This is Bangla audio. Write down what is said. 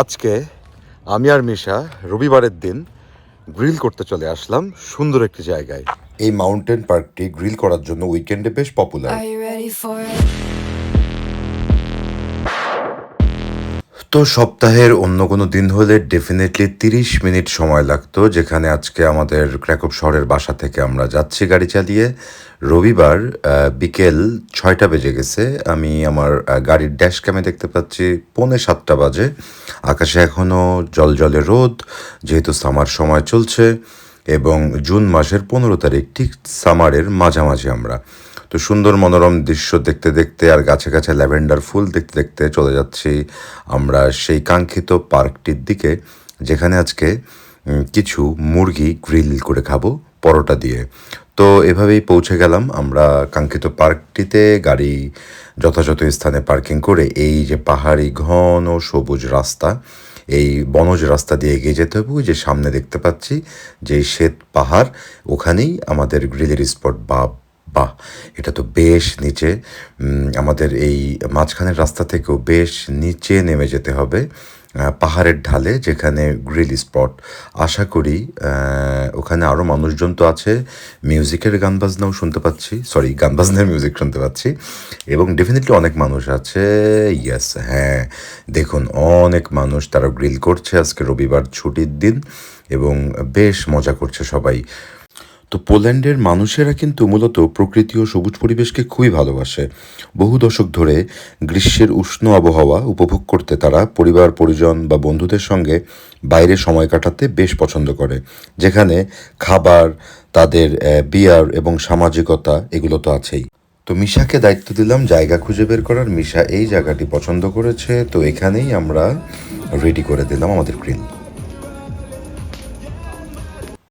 আজকে আমি আর মিশা রবিবারের দিন গ্রিল করতে চলে আসলাম সুন্দর একটি জায়গায়। এই মাউন্টেন পার্কটি গ্রিল করার জন্য উইকেন্ডে বেশ পপুলার। তো সপ্তাহের অন্য কোনো দিন হলে ডেফিনেটলি তিরিশ মিনিট সময় লাগতো, যেখানে আজকে আমাদের ক্র্যাকপ শহরের বাসা থেকে আমরা যাচ্ছি গাড়ি চালিয়ে। রবিবার বিকেল ছয়টা বেজে গেছে। আমি আমার গাড়ির ড্যাশ ক্যামে দেখতে পাচ্ছি পৌনে সাতটা বাজে। আকাশে এখনও জল জলে রোদ, যেহেতু সামার সময় চলছে, এবং জুন মাসের পনেরো তারিখ, ঠিক সামারের মাঝামাঝি আমরা। তো সুন্দর মনোরম দৃশ্য দেখতে দেখতে আর গাছে গাছে ল্যাভেন্ডার ফুল দেখতে দেখতে চলে যাচ্ছি আমরা সেই কাঙ্ক্ষিত পার্কটির দিকে, যেখানে আজকে কিছু মুরগি গ্রিল করে খাব পরোটা দিয়ে। তো এভাবেই পৌঁছে গেলাম আমরা কাঙ্ক্ষিত পার্কটিতে, গাড়ি যথাযথ স্থানে পার্কিং করে এই যে পাহাড়ি ঘন সবুজ রাস্তা, এই বনজ রাস্তা দিয়ে এগিয়ে যেতে হবে, যে সামনে দেখতে পাচ্ছি যে শ্বেত পাহাড়, ওখানেই আমাদের গ্রিলের স্পট বা বাহ, এটা তো বেশ নিচে আমাদের এই মাঝখানের রাস্তা থেকেও বেশ নিচে নেমে যেতে হবে পাহাড়ের ঢালে যেখানে গ্রিল স্পট। আশা করি ওখানে আরও মানুষজন তো আছে, মিউজিকের গান বাজনাও শুনতে পাচ্ছি সরি গান বাজনার মিউজিক শুনতে পাচ্ছি, এবং ডেফিনেটলি অনেক মানুষ আছে ইয়েস হ্যাঁ দেখুন, অনেক মানুষ তারা গ্রিল করছে আজকে রবিবার ছুটির দিন, এবং বেশ মজা করছে সবাই। তো পোল্যান্ডের মানুষেরা কিন্তু মূলত প্রকৃতি ও সবুজ পরিবেশকে খুবই ভালোবাসে। বহু দশক ধরে গ্রীষ্মের উষ্ণ আবহাওয়া উপভোগ করতে তারা পরিবার, পরিজন বা বন্ধুদের সঙ্গে বাইরে সময় কাটাতে বেশ পছন্দ করে। যেখানে খাবার, তাদের বিয়ার এবং সামাজিকতা এগুলো তো আছেই। তো মিশাকে দায়িত্ব দিলাম জায়গা খুঁজে বের করার। মিশা এই জায়গাটি পছন্দ করেছে, তো এখানেই আমরা রেডি করে দিলাম আমাদের গ্রিল